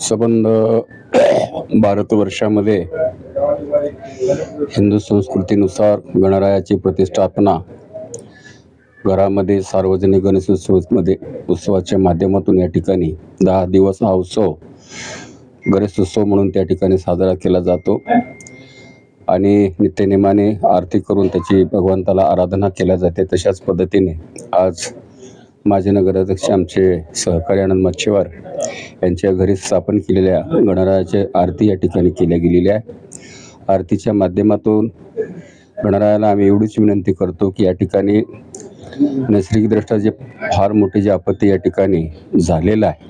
संबंध भारतवर्षामध्ये हिंदू संस्कृतीनुसार गणरायाची प्रतिष्ठापना घरामध्ये सार्वजनिक गणेशोत्सवमध्ये उत्सवाच्या माध्यमातून या ठिकाणी दहा दिवस हा उत्सव गणेशोत्सव म्हणून त्या ठिकाणी साजरा केला जातो. आणि नित्यनेमाने आरती करून त्याची भगवंताला आराधना केल्या जाते. तशाच पद्धतीने आज माझे नगराध्यक्ष आमचे सहकारी आनंद मच्छीवार यांच्या घरी स्थापन केलेल्या गणरायाची आरती या ठिकाणी केल्या गेलेली आहे. आरतीच्या माध्यमातून गणरायाला आम्ही एवढीच विनंती करतो की या ठिकाणी नैसर्गिकदृष्ट्या जे फार मोठे जे आपत्ती या ठिकाणी झालेलं आहे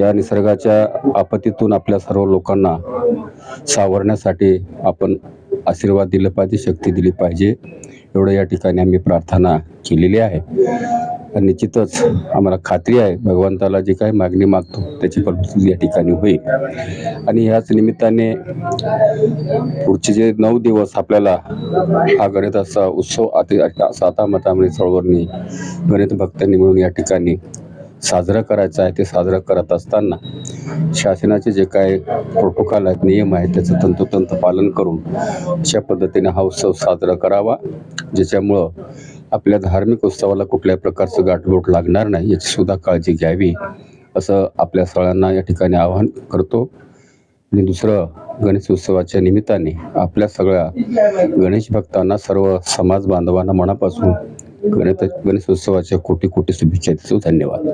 या निसर्गाच्या आपत्तीतून आपल्या सर्व लोकांना सावरण्यासाठी आपण आशीर्वाद दिलं पाहिजे शक्ती दिली पाहिजे. एवढं या ठिकाणी आम्ही प्रार्थना केलेली आहे. आणि निश्चितच आम्हाला खात्री आहे भगवंताला जी काही मागणी मागतो त्याची फलपूर्ती या ठिकाणी होईल. आणि ह्याच निमित्ताने पुढचे जे नऊ दिवस आपल्याला हा गणिताचा उत्सव आता साता चळवळणी गणित भक्तांनी मिळून या ठिकाणी साजरं करायचं आहे ते साजरं करत असताना शासनाचे जे काय प्रोटोकॉल आहेत नियम आहेत त्याचं तंतोतंत पालन करून अशा पद्धतीने हा उत्सव साजरा करावा ज्याच्यामुळं आपल्या धार्मिक उत्सवाला कुठल्याही प्रकारचं गाठबोट लागणार नाही याची सुद्धा काळजी घ्यावी असं आपल्या सगळ्यांना या ठिकाणी आवाहन करतो. आणि दुसरं गणेश उत्सवाच्या निमित्ताने आपल्या सगळ्या गणेश भक्तांना सर्व समाज बांधवांना मनापासून गणेश गणेश उत्सवाच्या कोटी कोटी शुभेच्छा देतो. धन्यवाद.